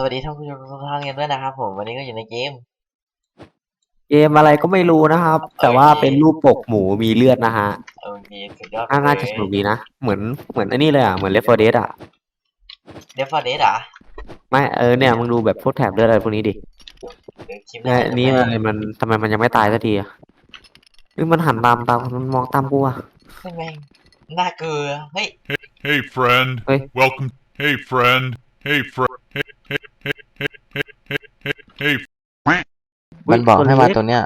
สวัสดีท่านผู้ชมทุกท่านกันด้วยนะครับ ผมวันนี้ก็อยู่ในเกม เกมอะไรก็ไม่รู้นะครับ แต่ว่าเป็นรูปปกหมูมีเลือดนะฮะโอเคสุดยอดน่าน่าจะสนุกดีนะ เหมือนเหมือนไอันนี้เลยอะ เหมือนเลฟเฟอร์เดอะเดฟฟอร์เดสอะไม่เออเนี่ยมึงดูแบบพวกแถบเลือดอะไรพวกนี้ดิเดี๋ยวคลิปหเนี่ยจะอันนี้มันมันทำไมมันยังไม่ตายสักทีอะเฮ้ยมันหันตามตามมันมองตามกูอะเฮ้ยแม่งน่าเกลือเฮ้ย Hey, friend. Hey. Welcome. Hey, friend. Hey, friend. Hey, hey, hey, hey, hey, hey, hey, hey, มันบอกให้มาตัวเนี้ย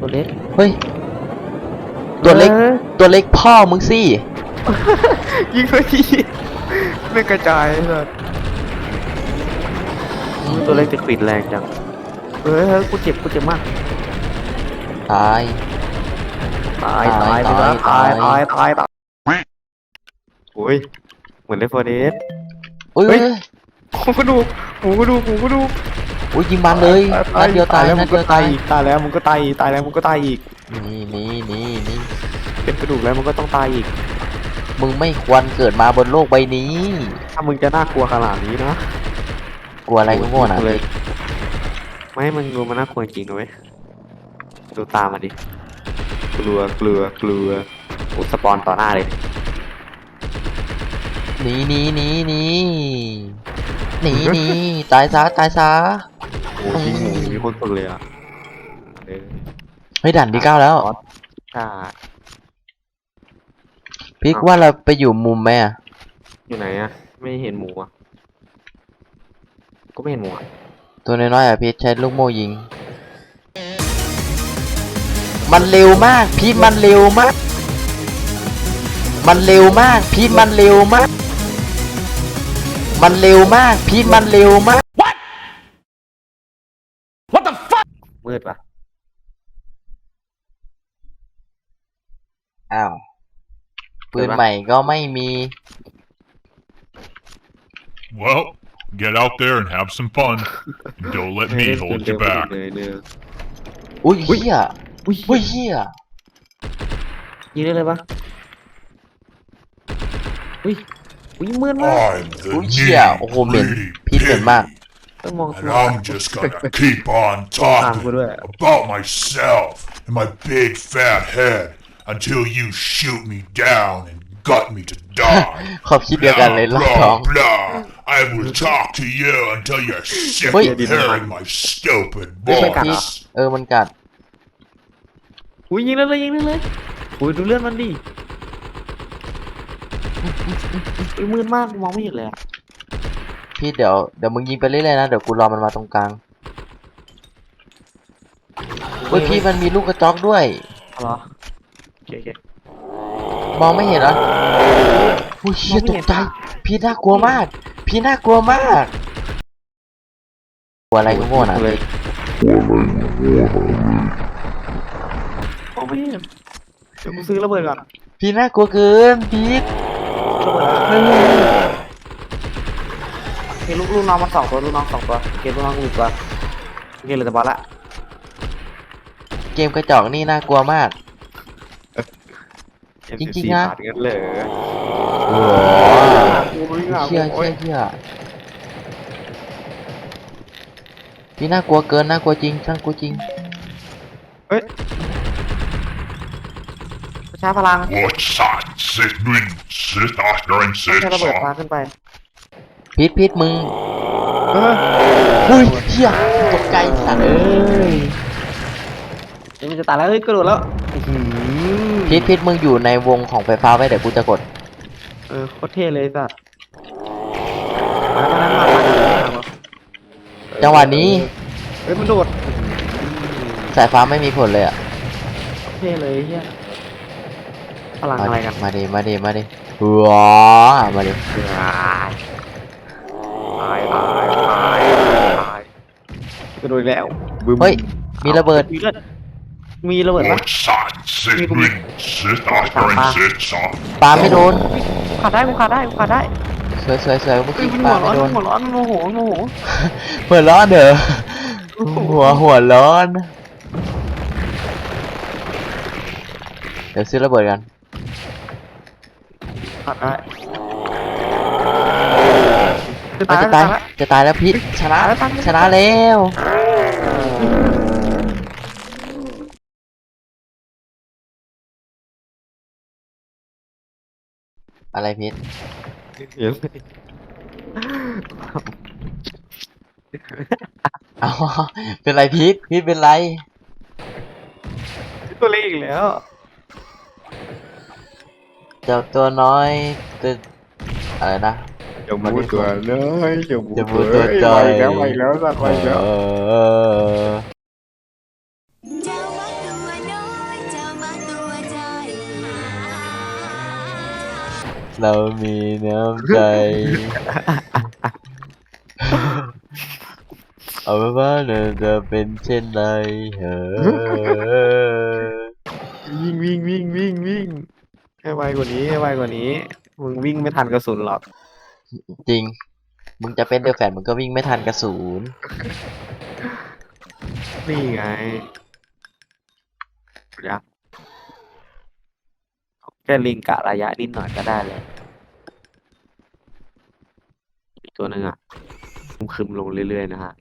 ตัวเล็กเฮ้ย ตัวเล็ก ออตัวเล็กพ่อมึงสิ ยิงไปทีไม่กระจายเลยตัวเล็กจะปิดแรงจังเฮ้ยเฮ้ยกูเจ็บกูเจ็บมากตาย ตายตายตายตายตาตายยตายตายโอ้ยเหมือนเลฟเฟอร์เดสอุ้ยเฮ้เฮ้ยยหมูกระดูกหมูกระดูกหมูกระดูก อุ้ยยิงมันเลยนัดเดียวตายแล้วนัมึดงเดีก็ยวตาตายยอีกตายแล้วมึงก็ตายอีกตายแล้วมึงก็ตายอีกนี่นี่นี่นี่เป็นกระดูกแล้วมึงก็ต้องตายอีก มึงไม่ควรเกิดมาบนโลกใบนี้ ถ้ามึงจะน่ากลัวขนาดนี้นะกลัวอะไรก็โง่นะเลย ไม่มึงดูมันน่ากลัวจริงนะเว้ยดูตามมาดิกลัวกลัวกลัวโอ้สปอนต่อหน้าเลยหนีหนีหนีหนีหนีหนีตายซะตายซะ โอ้จริงหมูมีคนสุดเลยอะเออเฮ้ยด่านที่เก้าแล้ว ใช่พี่ว่าเราไปอยู่มุมไหมอะอยู่ไหนอะ ไม่เห็นหมูอะ ก็ไม่เห็นหมูอะตัวน้อยๆอะพีทใช้ลูกโม่ยิง มันเร็วมากพีทมันเร็วมาก มันเร็วมากพีทมันเร็วมาก มันเร็วมากพีทมันเร็วมาก มืดปะอ้าว ปืนใหม่ก็ไม่มี Well, get out there and have some fun. And don't let me hold you back. เลยเนออุ้ยเฮียอุ้ยอุ้ยเฮียยิงได้เลยปะอุ้ยอุ้ยมืดมาก I'm the Ui, yeah, oh, man. nitty Pete piggy, man. ต้องมอง and I'm just gonna keep on ตามกู talking ด้วย about myself and my big fat head until you shoot me down and gut me to die. ขอบคิดเดียวกันเลยรอบสอง blah, blah. I will talk to you until you're sick Wait. of hearing my stupid เฮ้ยพีท voice. เออมันกัด อุ้ยยิงได้เลยยิงได้เลยอุ้ยดูเลือดมันดิอุ้ยมืดมากมองไม่เห็นเลยอะ พี่เดี๋ยวเดี๋ยวมึงยิงไปเรื่อยๆนะเดี๋ยวกูรอมันมาตรงกลางเฮ้ยพี่มันมีลูกกระจอกด้วยเหรอโอเคโอเคมองไม่เห็นเหรออุ้ยเชี่ยตกใจ พี่น่ากลัวมาก พี่น่ากลัวมากกลัวอะไรก็โง่นะเลยมองไม่เห็นเดี๋ยวกูซื้อระเบิดก่อนพี่น่ากลัวเกินพีทระเบิด เฮ้ยเห็นลูกลูกน้องมาสองตัวลูกน้องสองตัวเกมลูกน้องกูอีกตัวโอเคเหลยแต่บอลละเกมกระจอกนี่น่ากลัวมาก จริงๆนะบาทกันเลยโอ้โอ้ยเชี่ยโอ้เชี่ยยเชี่ยพี่น่ากลัวเกินน่ากลัวจริงช่างกลัวจริงประชาพลัง What's that? Sit doing, sit after and ใช้ sit ระเบิด soft. ปาขึ้นไป พีทพีทมึงเออเฮ้ยเชี่ยตกใจสัตว์เอ้ยเดี๋ยวมันจะตายแล้วเฮ้ยกระโดดแล้วอื้อหือพีทพีทมึงอยู่ในวงของไฟฟ้าไว้เดี๋ยวกูจะกด เออโคตรเท่เลยสัตว์มามามามามามาจังหวะนี้ เฮ้ยมันโดดสายฟ้าไม่มีผลเลยอะเท่เลยเฮียพลังมาอะไรดิกันมาดิมาดิมาดิว้ามาดิตายตายตายตายตายกระ โดดอีกแล้วบึ้มเฮ้ย มีระเบิด มีเลือดมีระเบิดปะ What's that? Sit doing, sit after and sit soft. ปาไม่โดน ขาดได้กูขาดได้กูขาดได้สวยสวยสวยเมื่อเฮ้ยกี้มันปาหัวร้ไม่อนโดนหัวร้อนมันโมโหมันโมโหหัวร้อนเด้อหัวหัวร้อน เดี๋ยวซื้อระเบิดกัน ขาดได้จะเอ้ตายยแล้วจะจะตาตายยจะตายแล้วพีทชนะตายแล้วตายแล้วชนะแล้ว อะไรพีทเดี๋ยวอ๋อเป็นไรพีทพีทเป็นไรตัวเล็กอีกแล้ว เจ้าตัวน้อยตัวอะไรนะอย่ามูตัวเลยอย่ามูอย่ามูตัวใจไปแล้วไปแล้วสัตว์ไปแล้ว เรามีน้ำใจ เอาเป็นว่าเราจะเป็นเช่นไรเหรอวิ่งวิ่งวิ่งวิ่งวิ่งให้ไวกว่านี้ให้ไวกว่านี้มึงวิ่งไม่ทันกระสุนหรอก จริง มึงจะเป็นเดอะแฟนมึงก็วิ่งไม่ทันกระสุนนี่ไงยักษ์ แค่ลิงกะระยะนิดหน่อยก็ได้เลยอีกตัวหนึ่งอะคึมๆลงเรื่อยๆนะฮะ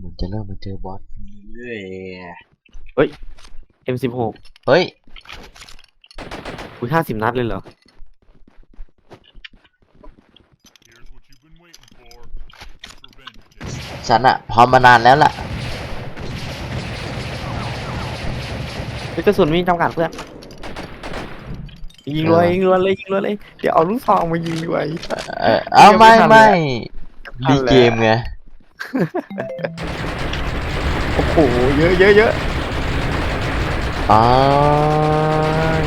มึงจะเริ่มมาเจอบอสเรื่อย M16 ๆเฮ้ยคุยห้าสิบนัดเลยเหรอ Here's what you've been waiting for. Revenge day. ฉันอะพร้อมมานานแล้วล่ะ เฮ้ยกระสุนมีจำกัดเพื่อน ยิงรัวยิงรัวเลยยิงรัวเลยเดี๋ยวเอาลูกซองมายิงด้วย เออเอาไม่ยังไม่ไม่ทันเลยดีเกมไง โอ้โหเยอะเยอะเยอะอ้าย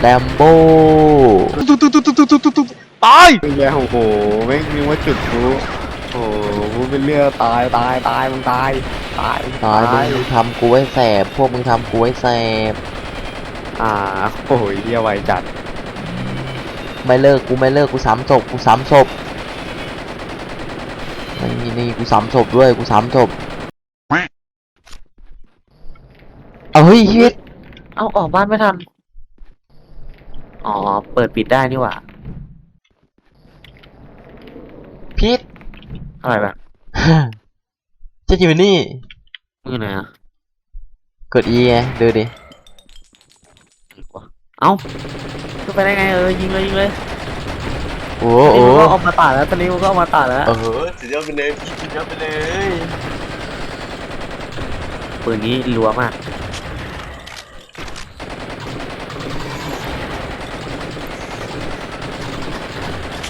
แลมโบตายเป็นไงโอ้โหแม่งนึกว่าจุดพลุโอ้โหพูดเป็นเรื่องตายตายตายมึงตาย ตายตายมึงทำกูไว้แสบ พวกมึงทำกูไว้แสบ อ่าโอ้โหเยี่ยไวจัดไม่เลิกกูไม่เลิกกูสามศพกูสามศพนี่นี่กูสามศพด้วยกูสามศพเอาเฮ้ยเฮ็ดเอาออกบ้านไม่ทัน อ๋อ เปิดปิดได้นี่หว่าพีทอะไรแบบเจะอยู่นี่มือไหนอะกด E ไงดูดิ เอ้าขึ้นไปได้ไงเออยิงเลยยิงเลยโอ้ตอนโหนี้มันก็เอามาตัดแล้วตอนนี้มันก็เอามาตัดแล้วเออสุดยอดไปเลยพี่สุดยอดไปเลยปืนนี้รัวมาก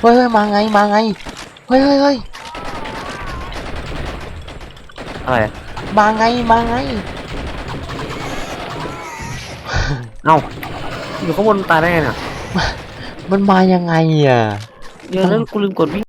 เฮ้ยเฮ้ยมาไงมาไงเฮ้ยเฮ้ยเฮ้ยอะไรมาไงมาไงเอ้า อยู่ข้างบนตายได้ไงเนี่ยมันมายังไงอะ เดี๋ยวแล้วกูลืมกดวิ่ง